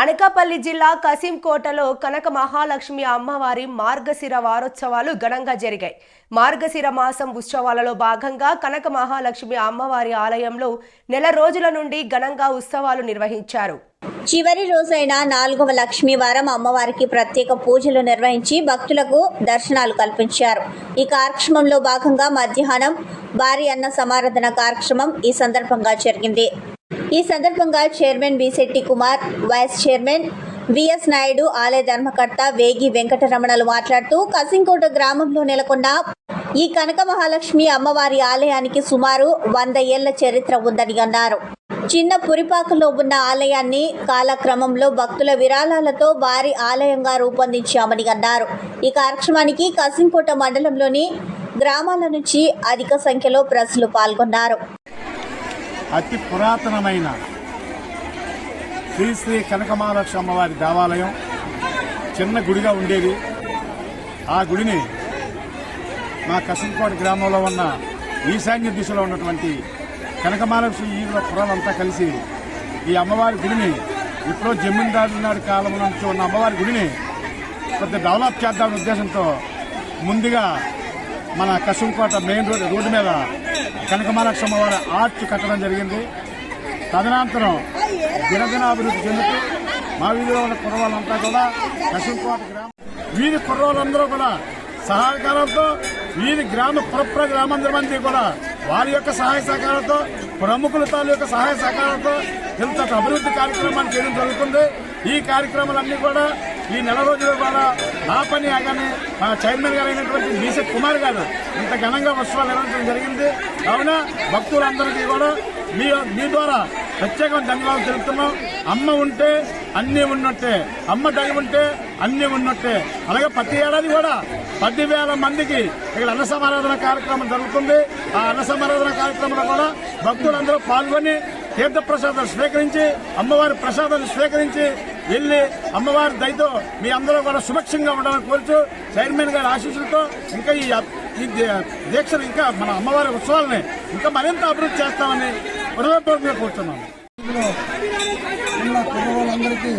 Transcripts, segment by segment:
అనకాపల్లి జిల్లా కసింకోటలో కనక మహాలక్ష్మి అమ్మవారి మార్గశిర వారోత్సవాలు ఘనంగా జరిగాయి. మార్గశిర మాసం ఉత్సవాలలో భాగంగా కనక మహాలక్ష్మి అమ్మవారి ఆలయంలో నెల రోజుల నుండి ఘనంగా ఉత్సవాలు నిర్వహించారు. చివరి రోజైన నాలుగవ లక్ష్మీ వారం అమ్మవారికి ప్రత్యేక పూజలు నిర్వహించి భక్తులకు దర్శనాలు కల్పించారు. ఈ కార్యక్రమంలో భాగంగా మధ్యాహ్నం భారీ అన్న సమారాధన కార్యక్రమం ఈ సందర్భంగా జరిగింది. ఈ సందర్భంగా chairman Bisetti Kumar vice chairman VS Naidu ఆలయ ధర్మకర్త వేగి వెంకటరమణలు మాట్లాడుతూ కసింకోట గ్రామంలో నెలకొన్న ఈ కనక మహాలక్ష్మి అమ్మవారి ఆలయానికి సుమారు వంద ఏళ్ళ చరిత్ర ఉందని అన్నారు. చిన్న పురిపాకలో ఉన్న ఆలయాన్ని కాలక్రమంలో భక్తుల విరాళాలతో భారీ ఆలయంగా రూపొందించామని అన్నారు. ఈ కార్యక్రమానికి కసింకోట మండలంలోని గ్రామాల నుంచి అధిక సంఖ్యలో ప్రజలు పాల్గొన్నారు. అతి పురాతనమైన శ్రీ శ్రీ కనకమహాలక్ష్మి అమ్మవారి దేవాలయం చిన్న గుడిగా ఉండేది. ఆ గుడిని మా కసంకోట గ్రామంలో ఉన్న ఈశాన్య దిశలో ఉన్నటువంటి కనకమహాలక్ష్మి ఈరుల పురాలంతా కలిసి ఈ అమ్మవారి గుడిని ఇప్పుడు జమీందారు నాటి కాలం నుంచి ఉన్న అమ్మవారి గుడిని కొంత డెవలప్ చేద్దామనే ఉద్దేశంతో ముందుగా మన కసుంకోట మెయిన్ రోడ్ రోడ్డు మీద కనకమహాలక్ష్మి వారి ఆర్చ్ కట్టడం జరిగింది. తదనంతరం దినదినాభివృద్ధి చెందుతూ మా వీధిలో ఉన్న కుర్రవాళ్ళంతా కూడా కసుంకోట గ్రామం వీధి కుర్రవాళ్ళందరూ కూడా సహకారంతో వీధి గ్రామ పురప్ర గ్రామందరి కూడా వారి యొక్క సహాయ సహకారంతో ప్రముఖుల తాలూకా సహాయ సహకారంతో ఇంత అభివృద్ధి కార్యక్రమాన్ని చేయడం జరుగుతుంది. ఈ కార్యక్రమాలన్నీ కూడా ఈ నెల రోజుల ద్వారా నా పని ఆగానే మా చైర్మన్ గారు అయినటువంటి బీసీ కుమార్ గారు ఇంత ఘనంగా ఉత్సవాలు నిర్వహించడం జరిగింది. కావున భక్తులందరికీ కూడా మీ మీ ద్వారా ప్రత్యేకమైన ధన్యవాదాలు తెలుపుతున్నాం. అమ్మ ఉంటే అన్నీ ఉన్నట్టే అమ్మ దయ ఉంటే అన్నీ ఉన్నట్టే. అలాగే ప్రతి ఏడాది కూడా పది వేల మందికి ఇక్కడ అన్న సమారాధన కార్యక్రమం జరుగుతుంది. ఆ అన్న సమారాధన కార్యక్రమంలో కూడా భక్తులందరూ పాల్గొని తీర్థ ప్రసాదాలు స్వీకరించి అమ్మవారి ప్రసాదాలు స్వీకరించి వెళ్ళి అమ్మవారి దయతో మీ అందరూ కూడా సురక్షంగా ఉండాలని కోరుచు చైర్మన్ గారి ఆశీస్సులతో ఇంకా ఈ ఈ దే- ఇంకా మన అమ్మవారి ఉత్సవాలని ఇంకా మరింత అభివృద్ధి చేస్తామని హృదయపూర్వకంగా కోరుతున్నాను ఇందులో ఉన్న కుటుంబాలందరికీ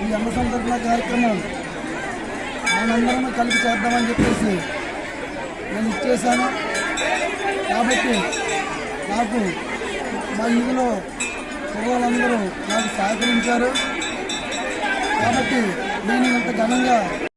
ఈ అన్న సంతర్పణ కార్యక్రమం మనందరం కలిపి చేద్దామని చెప్పేసి నేను ఇచ్చేసాను కాబట్టి నాకు మా ఇందులో కుర్రోళ్ళందరూ నాకు సహకరించారు. కాబట్టి నేను ఇంత ఘనంగా